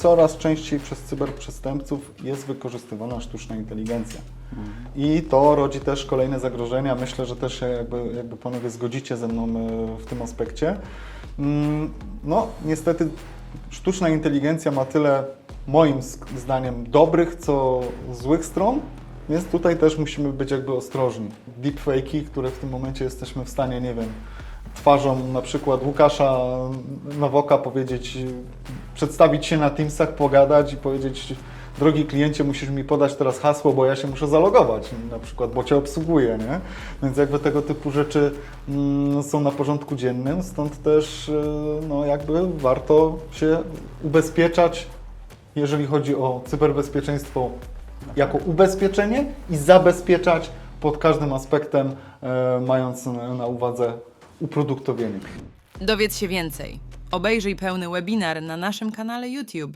Coraz częściej przez cyberprzestępców jest wykorzystywana sztuczna inteligencja. I to rodzi też kolejne zagrożenia. Myślę, że też się jakby, jakby panowie zgodzicie ze mną e, w tym aspekcie. Mm, No, niestety sztuczna inteligencja ma tyle, moim zdaniem, dobrych, co złych stron, więc tutaj też musimy być jakby ostrożni. Deepfake'i, które w tym momencie jesteśmy w stanie, nie wiem, twarzą na przykład Łukasza Nowoka powiedzieć, przedstawić się na Teamsach, pogadać i powiedzieć drogi kliencie, musisz mi podać teraz hasło, bo ja się muszę zalogować, na przykład, bo Cię obsługuję, nie? Więc jakby tego typu rzeczy mm, są na porządku dziennym, stąd też y, no jakby warto się ubezpieczać, jeżeli chodzi o cyberbezpieczeństwo jako ubezpieczenie i zabezpieczać pod każdym aspektem, e, mając na uwadze uproduktowienie. Dowiedz się więcej. Obejrzyj pełny webinar na naszym kanale YouTube.